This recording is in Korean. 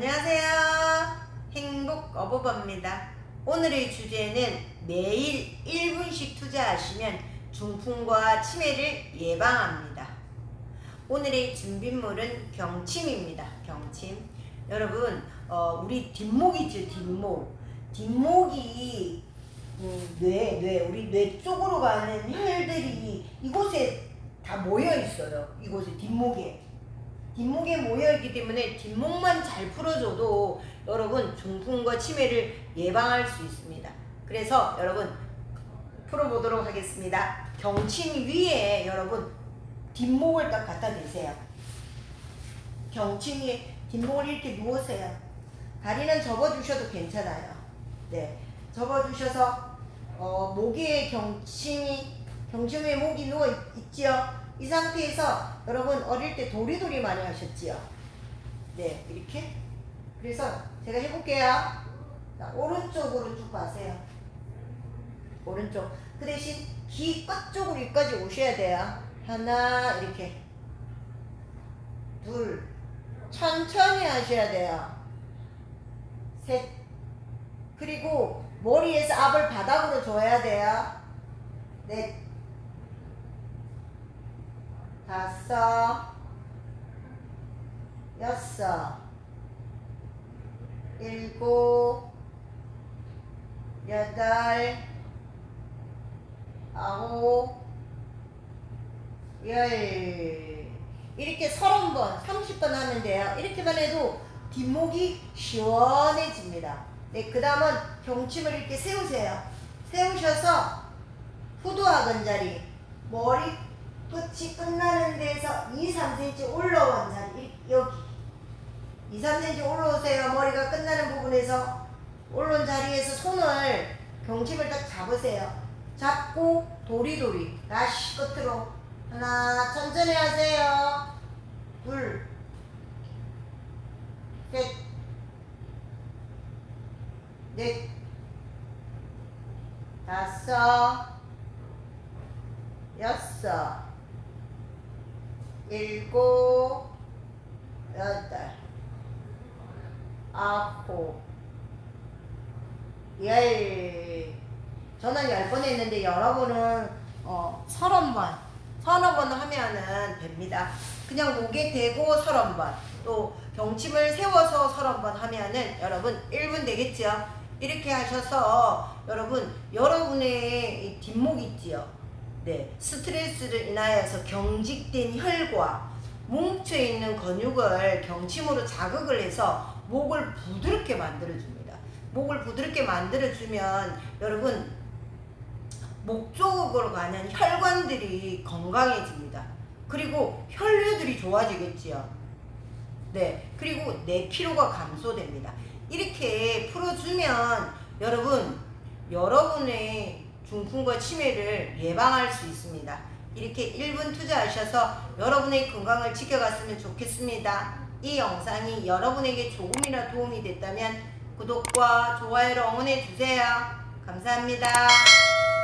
안녕하세요. 행복 어버버입니다. 오늘의 주제는 매일 1분씩 투자하시면 중풍과 치매를 예방합니다. 오늘의 준비물은 경침입니다. 경침. 여러분, 어, 우리 뒷목 이죠, 뒷목. 뒷목이 음, 뇌, 뇌, 우리 뇌 쪽으로 가는 혈들이 이곳에 다 모여 있어요. 이곳에 뒷목에. 뒷목에 모여있기 때문에 뒷목만 잘 풀어줘도 여러분 중풍과 치매를 예방할 수 있습니다. 그래서 여러분 풀어보도록 하겠습니다. 경침 위에 여러분 뒷목을 딱 갖다 대세요. 경침 위에 뒷목을 이렇게 누우세요. 다리는 접어주셔도 괜찮아요. 네, 접어주셔서 어, 목에 경침이 경침 위에 목이 누워 있, 있지요. 이 상태에서 여러분 어릴 때 도리도리 많이 하셨지요? 네, 이렇게. 그래서 제가 해볼게요. 자, 오른쪽으로 쭉 가세요. 오른쪽. 그 대신 귀 끝쪽으로 여기까지 오셔야 돼요. 하나, 이렇게. 둘. 천천히 하셔야 돼요. 셋. 그리고 머리에서 압을 바닥으로 줘야 돼요. 넷. 다섯, 여섯, 일곱, 여덟, 아홉, 열. 이렇게 서른 번, 삼십 번 하면 돼요. 이렇게만 해도 뒷목이 시원해집니다. 네, 그 다음은 경침을 이렇게 세우세요. 세우셔서 후두하건 자리, 머리 끝이 끝 나는 데서 2, 3cm 올라온 자리 여기. 2, 3cm 올라오세요. 머리가 끝나는 부분에서 올라온 자리에서 손을 경침을 딱 잡으세요. 잡고 도리도리 다시 끝으로. 하나 천천히 하세요. 둘 셋, 넷, 다섯, 여섯, 일곱, 여덟, 아홉, 열. 저는 열 번 했는데 여러분은 어, 서른 번, 서너 번 하면은 됩니다. 그냥 목에 대고 서른 번, 또 경침을 세워서 서른 번 하면은 여러분 1분 되겠죠? 이렇게 하셔서 여러분 여러분의 이 뒷목 있지요? 네, 스트레스를 인하여서 경직된 혈과 뭉쳐 있는 근육을 경침으로 자극을 해서 목을 부드럽게 만들어줍니다. 목을 부드럽게 만들어주면 여러분 목 쪽으로 가는 혈관들이 건강해집니다. 그리고 혈류들이 좋아지겠지요. 네, 그리고 내 피로가 감소됩니다. 이렇게 풀어주면 여러분 여러분의 중풍과 치매를 예방할 수 있습니다. 이렇게 1분 투자하셔서 여러분의 건강을 지켜갔으면 좋겠습니다. 이 영상이 여러분에게 조금이나 도움이 됐다면 구독과 좋아요를 응원해 주세요. 감사합니다.